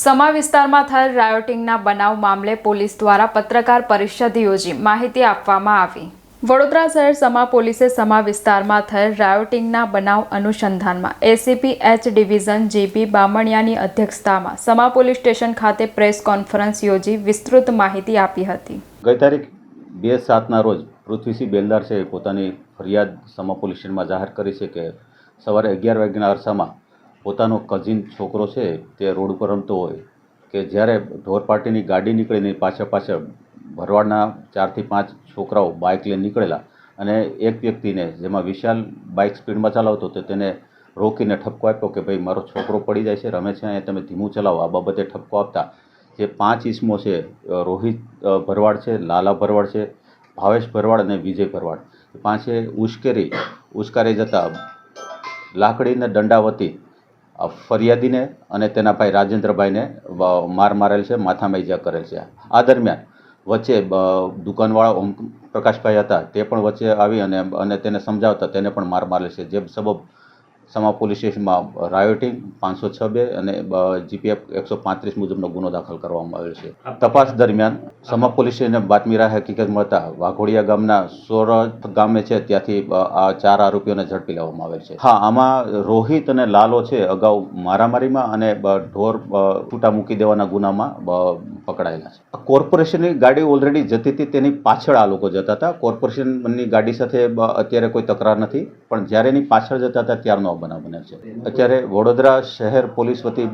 સમા વિસ્તારમાં થયેલ રાયોટિંગના બનાવ મામલે પોલીસ દ્વારા પત્રકાર પરિષદ યોજી માહિતી આપવામાં આવી. વડોદરા શહેર સમા પોલીસે સમા વિસ્તારમાં થયેલ રાયોટિંગના બનાવ અનુસંધાનમાં ACP H division G P અધ્યક્ષતામાં સમા પોલીસ સ્ટેશન ખાતે પ્રેસ કોન્ફરન્સ યોજી વિસ્તૃત માહિતી આપી હતી. ગઈ તારીખ બે સાતના રોજ પૃથ્વીસિંહ બેલદાર છે પોતાની ફરિયાદ સમા પોલીસ સ્ટેશનમાં જાહેર કરી છે કે સવારે અગિયાર વાગ્યાના અરસામાં પોતાનો કઝિન છોકરો છે, તે રોડ ઉપર રમતો હોય, કે જ્યારે ઢોર પાર્ટીની ગાડી નીકળીને પાછળ પાછળ ભરવાડના ચારથી પાંચ છોકરાઓ બાઇક લઈને નીકળેલા અને એક વ્યક્તિને, જેમાં વિશાલ બાઇક સ્પીડમાં ચલાવતો તો તેને રોકીને ઠપકો આપ્યો કે, ભાઈ, મારો છોકરો પડી જાય છે, રમે છે, અહીંયા તમે ધીમું ચલાવો. આ બાબતે ઠપકો આપતા જે પાંચ ઈસમો છે રોહિત ભરવાડ છે, લાલા ભરવાડ છે, ભાવેશ ભરવાડ અને વિજય ભરવાડ. પાંચે ઉશ્કેરી, ઉશ્કારી જતા લાકડીને દંડાવતી ફરિયાદીને અને તેના ભાઈ રાજેન્દ્રભાઈને માર મારેલ છે, માથામાં ઈજા કરેલ છે. આ દરમિયાન વચ્ચે દુકાનવાળા ઓમ પ્રકાશભાઈ હતા, તે પણ વચ્ચે આવી અને અને તેને સમજાવતા તેને પણ માર મારેલ છે. જે સબબ સમા પોલીસ સ્ટેશનમાં રાયોટિંગ પાંચસો છ બે અને જીપીએફ એકસો પાંત્રીસ મુજબનો ગુનો દાખલ કરવામાં આવેલ છે. તપાસ દરમિયાન સમા પોલીસ સ્ટેશને બાતમી રાહે હકીકત મળતા વાઘોડિયા ગામના સોરઠ ગામે છે ત્યાંથી આ ચાર આરોપીઓને ઝડપી લેવામાં આવેલ છે. હા આમાં રોહિત અને લાલો છે અગાઉ મારામારીમાં અને ઢોર છૂટા મૂકી દેવાના ગુનામાં પકડાયેલા છે. કોર્પોરેશનની ગાડી ઓલરેડી જતી હતી તેની પાછળ આ લોકો જતા હતા. કોર્પોરેશનની ગાડી સાથે અત્યારે કોઈ તકરાર નથી પણ જ્યારે એની પાછળ જતા હતા ત્યારનો બનાવ બન્યો છે. અત્યારે વડોદરા શહેર પોલીસ વતી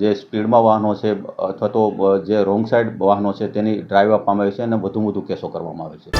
જે સ્પીડમાં વાહનો છે, અથવા તો જે રોંગ સાઈડ વાહનો છે, તેની ડ્રાઈવ આપવામાં આવે છે અને વધુ વધુ કેસો કરવામાં આવે છે.